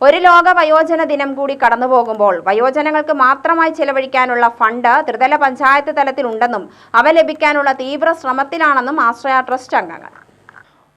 ഒരു ലോക വയോജന ദിനം കൂടി കടന്നു പോകുമ്പോൾ വയോജനങ്ങൾക്ക് മാത്രമായി ചെലവഴിക്കാനുള്ള ഫണ്ട് ത്രിതല പഞ്ചായത്ത് തലത്തിലുണ്ടെന്നും അവ ലഭിക്കാനുള്ള തീവ്ര ശ്രമത്തിലാണെന്നും ആശ്രയ ട്രസ്റ്റ് അംഗങ്ങൾ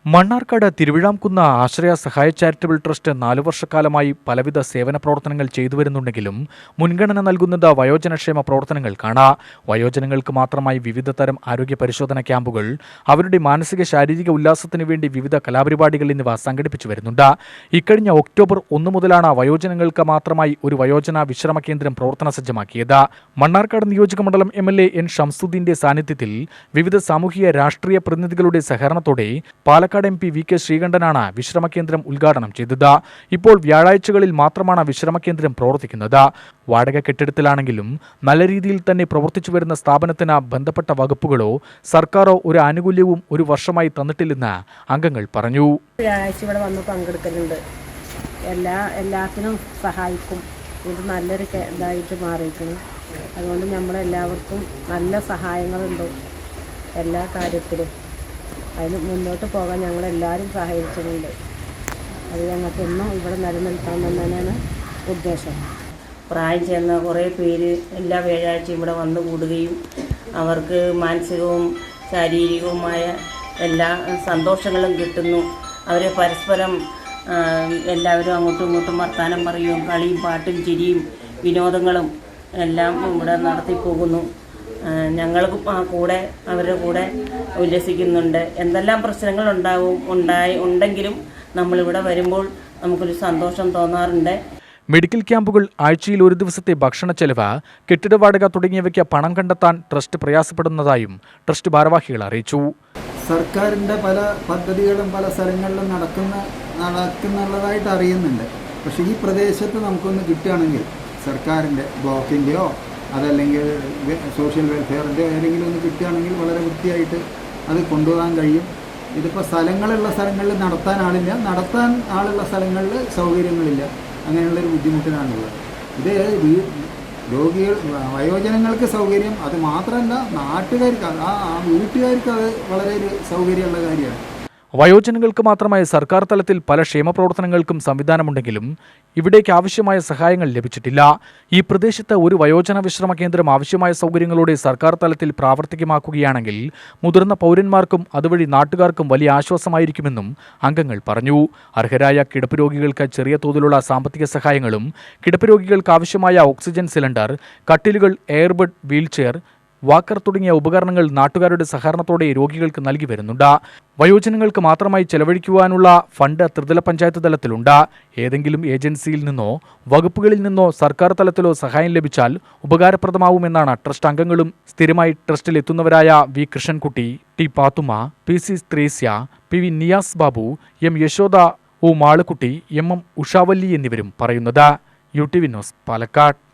മണ്ണാർക്കാട് തിരുവിഴാംകുന്ന ആശ്രയ സഹായ ചാരിറ്റബിൾ ട്രസ്റ്റ് നാലു വർഷക്കാലമായി പലവിധ സേവന പ്രവർത്തനങ്ങൾ ചെയ്തു വരുന്നുണ്ടെങ്കിലും മുൻഗണന നൽകുന്നത് വയോജനക്ഷേമ പ്രവർത്തനങ്ങൾക്കാണ് വയോജനങ്ങൾക്ക് മാത്രമായി വിവിധ തരം ആരോഗ്യ പരിശോധന ക്യാമ്പുകൾ അവരുടെ മാനസിക ശാരീരിക ഉല്ലാസത്തിനു വേണ്ടി വിവിധ കലാപരിപാടികൾ എന്നിവ സംഘടിപ്പിച്ചു വരുന്നുണ്ട്. ഇക്കഴിഞ്ഞ ഒക്ടോബർ ഒന്ന് മുതലാണ് വയോജനങ്ങൾക്ക് മാത്രമായി ഒരു വയോജന വിശ്രമ കേന്ദ്രം പ്രവർത്തന സജ്ജമാക്കിയത്. മണ്ണാർക്കാട് നിയോജകമണ്ഡലം എം എൽ എ എൻ ഷംസുദ്ദീന്റെ സാന്നിധ്യത്തിൽ വിവിധ സാമൂഹിക രാഷ്ട്രീയ പ്രതിനിധികളുടെ സഹകരണത്തോടെ Palakkad M P V K ശ്രീകണ്ഠനാണ് വിശ്രമ കേന്ദ്രം ഉദ്ഘാടനം ചെയ്തത്. ഇപ്പോൾ വ്യാഴാഴ്ചകളിൽ മാത്രമാണ് വിശ്രമ കേന്ദ്രം പ്രവർത്തിക്കുന്നത്. വാടക കെട്ടിടത്തിലാണെങ്കിലും നല്ല രീതിയിൽ തന്നെ പ്രവർത്തിച്ചു വരുന്ന സ്ഥാപനത്തിന് ബന്ധപ്പെട്ട വകുപ്പുകളോ സർക്കാരോ ഒരു ആനുകൂല്യവും ഒരു വർഷമായി തന്നിട്ടില്ലെന്ന് അംഗങ്ങൾ പറഞ്ഞു. വ്യാഴാഴ്ച ഇവിടെ വന്ന് പങ്കെടുക്കലുണ്ട്. എല്ലാ എല്ലാത്തിനും സഹായിക്കും. ഇത് നല്ലൊരു ഇതായിട്ട് മാറിയിരിക്കുന്നു. അതുകൊണ്ട് നമ്മളെല്ലാവർക്കും നല്ല സഹായങ്ങളുണ്ട് എല്ലാ കാര്യത്തിലും. അതിന് മുന്നോട്ട് പോകാൻ ഞങ്ങളെല്ലാവരും സഹായിച്ചിട്ടുണ്ട്. അത് ഞങ്ങൾക്ക് ഇന്നും ഇവിടെ നിലനിൽക്കാൻ തന്നെയാണ് ഉദ്ദേശം. പ്രായം ചെന്ന കുറേ പേര് എല്ലാ വ്യാഴാഴ്ചയും ഇവിടെ വന്നു കൂടുകയും അവർക്ക് മാനസികവും ശാരീരികവുമായ എല്ലാ സന്തോഷങ്ങളും കിട്ടുന്നു. അവർ പരസ്പരം എല്ലാവരും അങ്ങോട്ടും ഇങ്ങോട്ടും വർത്താനം പറയും കളിയും പാട്ടും ചിരിയും വിനോദങ്ങളും എല്ലാം ഇവിടെ നടത്തി ആ, കൂടെ അവരുടെ കൂടെ ഉല്ലസിക്കുന്നുണ്ട്. എന്തെല്ലാം പ്രശ്നങ്ങൾ ഉണ്ടാവും ഉണ്ടായി ഉണ്ടെങ്കിലും നമ്മളിവിടെ വരുമ്പോൾ നമുക്കൊരു സന്തോഷം തോന്നാറുണ്ട്. മെഡിക്കൽ ക്യാമ്പുകൾ ആഴ്ചയിൽ ഒരു ദിവസത്തെ ഭക്ഷണ ചെലവ് കെട്ടിട വാടക തുടങ്ങിയവയ്ക്ക് പണം കണ്ടെത്താൻ ട്രസ്റ്റ് പ്രയാസപ്പെടുന്നതായും ട്രസ്റ്റ് ഭാരവാഹികൾ അറിയിച്ചു. സർക്കാരിന്റെ പല പദ്ധതികളും പല സ്ഥലങ്ങളിലും നടക്കുന്ന നടക്കുന്നുള്ളതായിട്ട് അറിയുന്നുണ്ട്. പക്ഷേ ഈ പ്രദേശത്ത് നമുക്കൊന്ന് കിട്ടുകയാണെങ്കിൽ സർക്കാരിന്റെ ബ്ലോക്കിന്റെയോ അതല്ലെങ്കിൽ സോഷ്യൽ വെൽഫെയറിന്റെ ഏതെങ്കിലും ഒന്ന് കിട്ടുകയാണെങ്കിൽ വളരെ വൃത്തിയായിട്ട് അത് കൊണ്ടുപോകാൻ കഴിയും. ഇതിപ്പോൾ സ്ഥലങ്ങളുള്ള സ്ഥലങ്ങളിൽ നടത്താൻ ആളില്ല. നടത്താൻ ആളുള്ള സ്ഥലങ്ങളിൽ സൗകര്യങ്ങളില്ല. അങ്ങനെയുള്ളൊരു ബുദ്ധിമുട്ടിനാണുള്ളത് ഇത് രോഗികൾ വയോജനങ്ങൾക്ക് സൗകര്യം അത് മാത്രമല്ല നാട്ടുകാർക്ക് ആ വീട്ടുകാർക്ക് അത് വളരെ ഒരു സൗകര്യമുള്ള കാര്യമാണ്. വയോജനങ്ങൾക്ക് മാത്രമായ സർക്കാർ തലത്തിൽ പല ക്ഷേമ പ്രവർത്തനങ്ങൾക്കും സംവിധാനമുണ്ടെങ്കിലും ഇവിടേക്ക് ആവശ്യമായ സഹായങ്ങൾ ലഭിച്ചിട്ടില്ല. ഈ പ്രദേശത്ത് ഒരു വയോജന വിശ്രമ കേന്ദ്രം ആവശ്യമായ സൗകര്യങ്ങളോടെ സർക്കാർ തലത്തിൽ പ്രാവർത്തികമാക്കുകയാണെങ്കിൽ മുതിർന്ന പൗരന്മാർക്കും അതുവഴി നാട്ടുകാർക്കും വലിയ ആശ്വാസമായിരിക്കുമെന്നും അംഗങ്ങൾ പറഞ്ഞു. അർഹരായ കിടപ്പ് രോഗികൾക്ക് ചെറിയ തോതിലുള്ള സാമ്പത്തിക സഹായങ്ങളും കിടപ്പ് രോഗികൾക്ക് ആവശ്യമായ ഓക്സിജൻ സിലിണ്ടർ കട്ടിലുകൾ എയർബഡ് വീൽചെയർ വാക്കർ തുടങ്ങിയ ഉപകരണങ്ങൾ നാട്ടുകാരുടെ സഹകരണത്തോടെ രോഗികൾക്ക് നൽകി വരുന്നുണ്ട്. വയോജനങ്ങൾക്ക് മാത്രമായി ചെലവഴിക്കുവാനുള്ള ഫണ്ട് ത്രിതല പഞ്ചായത്ത് തലത്തിലുണ്ട്. ഏതെങ്കിലും ഏജൻസിയിൽ നിന്നോ വകുപ്പുകളിൽ നിന്നോ സർക്കാർ തലത്തിലോ സഹായം ലഭിച്ചാൽ ഉപകാരപ്രദമാവുമെന്നാണ് ട്രസ്റ്റ് അംഗങ്ങളും സ്ഥിരമായി ട്രസ്റ്റിൽ എത്തുന്നവരായ V Krishnankutty T Pathuma P C Thresiya P V Niyas Babu M Yashoda O Malukutty M M Ushavalli എന്നിവരും പറയുന്നത്. U T Vinos Palakkad.